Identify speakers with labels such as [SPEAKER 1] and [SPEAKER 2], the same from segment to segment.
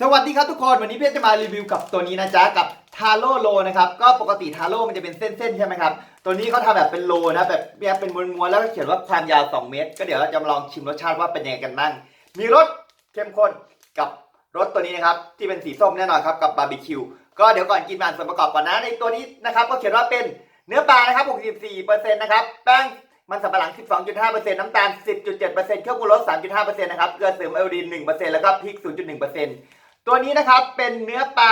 [SPEAKER 1] สวัสดีครับทุกคนวันนี้เพื่อนจะมารีวิวกับตัวนี้นะจ๊ะกับทาโร่โลนะครับก็ปกติทาโร่มันจะเป็นเส้นๆใช่ไหมครับตัวนี้เขาทำแบบเป็นโลนะแบบแบบเป็นม้วนๆแล้วก็เขียนว่าความยาว 2 เมตร ก็เดี๋ยวเราจะมาลองชิมรสชาติว่าเป็นยังไงกันบ้างมีรสเข้มข้นกับรสตัวนี้นะครับที่เป็นสีส้มแน่นอนครับกับบาร์บีคิวก็เดี๋ยวก่อนกินมานส่วนประกอบก่อนนะในตัวนี้นะครับก็เขียนว่าเป็นเนื้อปลานะครับ64%นะครับแป้งมันสำปะหลัง 12.5%น้ำตาล 10.7%เครื่องปรุงรส3.5%นะครับเกลือเสริมไอโอดีน1%แล้วก็พริก 0.1% ตัวนี้นะครับเป็นเนื้อปลา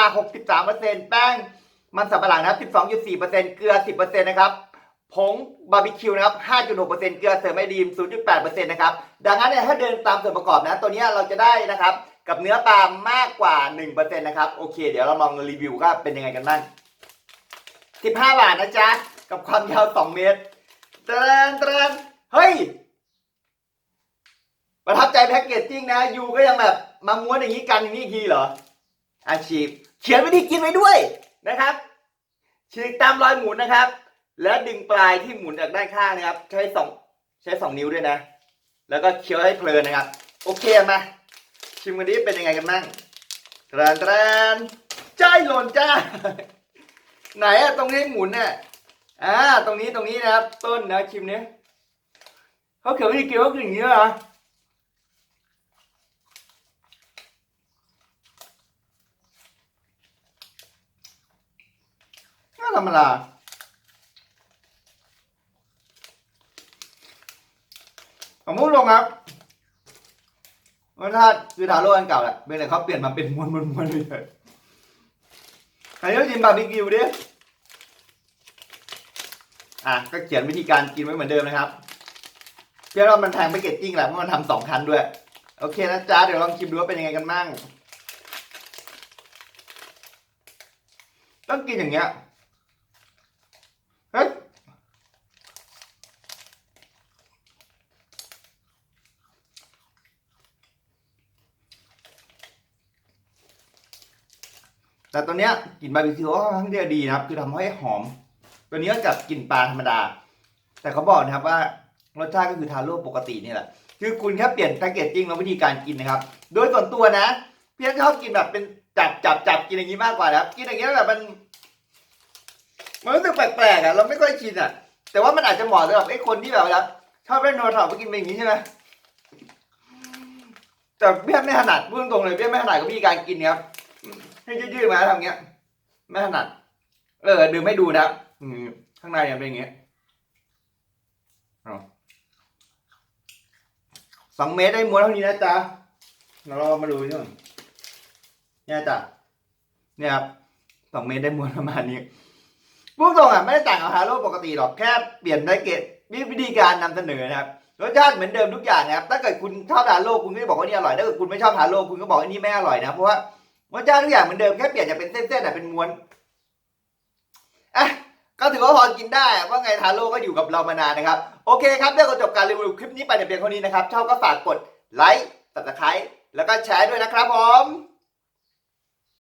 [SPEAKER 1] 63%แป้งมันสำปะหลังนะครับ12.4%เกลือ 10%นะครับผงบาร์บีคิวนะครับ 5.6%เกลือเสริมไอดีม 0.8%นะครับ ดังนั้นเนี่ยถ้าเดินตามส่วนประกอบนะ ตัวนี้เราจะได้นะครับ กับเนื้อปลามากกว่า 1%นะครับ โอเค เดี๋ยวเราลองรีวิวว่าเป็นยังไงกันบ้าง 15 บาทนะจ๊ะ กับความยาว 2 เมตรเตรนเตรนเฮ้ย ประทับใจแพ็กเกจจิ้งนะ ยูก็ยังแบบ มาม้วนอย่างนี้กันอย่างนี้อีกทีเหรอ อาชีพ เขียนวิธีกินไว้ด้วยนะครับฉีกตามรอยหมุนนะครับ และดึงปลายที่หมุนจากด้านข้างนะครับ ใช้สองใช้สองนิ้วด้วยนะ แล้วก็เคี้ยวให้เพลินนะครับ โอเคมา ชิมกันดิเป็นยังไงกันบ้างตรนตรนใจาหล่นจ้า ไหนอะตรงนี้หมุนเนี่ยอ่าตรงนี้ตรงนี้นะครับ ต้นนะชิมเนี้ยเขาเขียนวิธีกินว่าคืออย่างนี้เหรอ รรมดาผมพูดลงครับรสชาติคือทาโร่อันเก่าแหละเป็นแต่เขาเปลี่ยนมาเป็นม้วนมวนมวนเลยอันนี้ก็กินบาร์บีคิวดิอะก็เขียนวิธีการกินไว้เหมือนเดิมนะครับเพียงว่ามันแทงแพคเกจจิ้งแหละเพราะมันทำสองคันด้วย โอเคนะจ๊ะเดี๋ยวลองชิมดูว่าเป็นยังไงกันบ้างต้องกินอย่างเงี้ย แต่ตัวเนี้ยกลิ่นบาร์บีคิวก็ค่อนข้างจะดีนะครับ คือทำให้หอม ตัวนี้ก็กับกลิ่นปลาธรรมดา แต่เขาบอกนะครับว่ารสชาติก็คือทาโร่ปกตินี่แหละ คือคุณแค่เปลี่ยนแพคเกจจิ้งแล้ววิธีการกินนะครับ โดยส่วนตัวนะ เพียงชอบกินแบบเป็นจับจับจับกินอย่างนี้มากกว่านะครับ กินอย่างเงี้แบบมัน มันรู้สึกแปลกๆอะ เราไม่ค่อยชินอะ แต่ว่ามันอาจจะเหมาะสำหรับไอ้คนที่แบบว่าชอบเล่นโนทอปไปกินเป็นอย่างนี้ใช่ไหมแต่เบี้ยไม่ถนัดพูดตรงเลยเบี้ยไม่ถนัดกับวิธีการกินครับ ให้ยืดๆมาทำเงี้ย ไม่ถนัด เออดื่มให้ดูนะข้างในเนี่ยเป็นอย่างเงี้ยสองเมตรได้ม้วนเท่านี้นะจ๊ะเราลองมาดูนี่ก่อนเนี่ยจ้ะเนี่ยครับสองเมตรได้ม้วนประมาณนี้พูดตรงอะไม่ได้ต่างกับฮาโร่ปกติหรอกแค่เปลี่ยนได้เกตวิธีการนำเสนอนะครับรสชาติเหมือนเดิมทุกอย่างนะครับถ้าเกิดคุณชอบทาโร่คุณก็จะบอกว่านี่อร่อยถ้าเกิดคุณไม่ชอบทาโร่คุณก็บอกว่านี่ไม่อร่อยนะเพราะว่า รสชาติทุกอย่างเหมือนเดิมแค่เปลี่ยนจากเป็นเส้นๆอ่เป็นม้วนอะก็ถือว่าพอกินได้ว่าไงทาโร่ก็อยู่กับเรามานานนะครับ โอเคครับเรื่องก็จบการรีวิวคลิปนี้ไปในเพียงเท่านี้นะครับชอบก็ฝากกดไลค์ติดตามแล้วก็แชร์ด้วยนะครับผม